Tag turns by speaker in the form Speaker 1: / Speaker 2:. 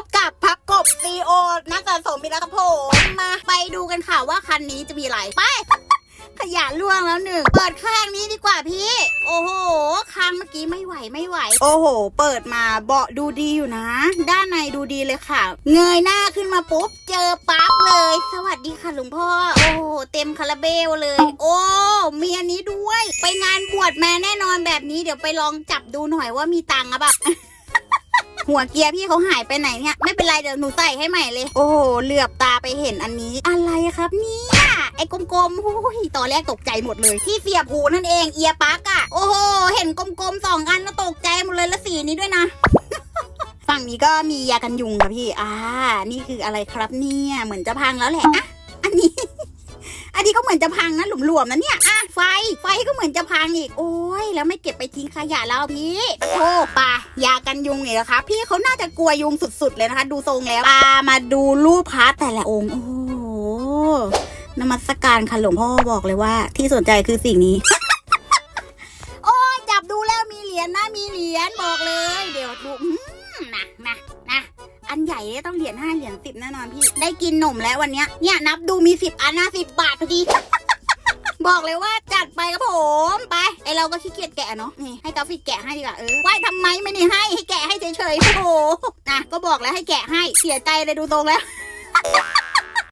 Speaker 1: บกับพักกบซีโอนักสะสมมีแล้วครับผมมาไปดูกันค่ะว่าคันนี้จะมีอะไรไปขยะล่วงแล้วหนึ่ง เปิดข้างนี้ดีกว่าพี่ โอ้โหข้างเมื่อกี้ไม่ไหวไม่ไหว โอ้โห เปิดมาเบาะดูดีอยู่นะ ด้านในดูดีเลยค่ะ เงยหน้าขึ้นมาปุ๊บ เจอปั๊บเลย สวัสดีค่ะหลวงพ่อ โอ้โห เต็มคาราเบลเลย โอ้มีอันนี้ด้วย ไปงานบวชมาแน่นอนแบบนี้เดี๋ยวไปลองจับดูหน่อยว่ามีตังค์อะแบบ หัวเกียร์พี่เขาหายไปไหนเนี่ย ไม่เป็นไรเดี๋ยวหนูใส่ให้ใหม่เลย โอ้โหเหลือบตาไปเห็นอันนี้ อะไรครับเนี่ยไอ้กลมๆโอ้ยตอนแรกตกใจหมดเลย ที่เสียบหูนั่นเองเอียปลั๊กอะโอ้โห เห็นกลมๆสองอันก็ตกใจหมดเลยและสีนี้ด้วยนะฝั่งนี้ก็มียากันยุงค่ะพี่ อ่า นี่คืออะไรครับเนี่ย เหมือนจะพังแล้วแหละอะ มือนจะพังนะหลุมๆนะเนี่ยอะไฟไฟก็เหมือนจะพังอีก โอ้ยแล้วไม่เก็บไปทิ้งขยะแล้วพี่โอ้ปายากันยุงเนี่ยนะคะพี่เขาน่าจะกลัวยุงสุดๆเลยนะคะ ดูทรงแล้วปามาดูรูปพระแต่ละองค์โอ้โหนมัสการค่ะหลวงพ่อบอกเลยว่า ที่สนใจคือสิ่งนี้โอ้จับดูแล้วมีเหรียญนะมีเหรียญบอกเลย เดี๋ยวดูอืมนะนะนะ อันใหญ่เนี่ยต้องเหรียญห้าเหรียญสิบแน่นอนพี่ ได้กินหนมแล้ววันเนี้ยเนี่ยนับดูมีสิบอันนะสิบบาทพอดี บอกเลยว่าจัดไปครับผมไปไอเราก็ขี้เกียจแกะเนาะนี่ให้กราฟิกแกะให้ดีกว่าเออไหวทำไมไม่ได้ให้ให้แกะให้เฉยๆโอ้โหนะก็บอกแล้วให้แกะให้เสียใจเลยดูตรงแล้ว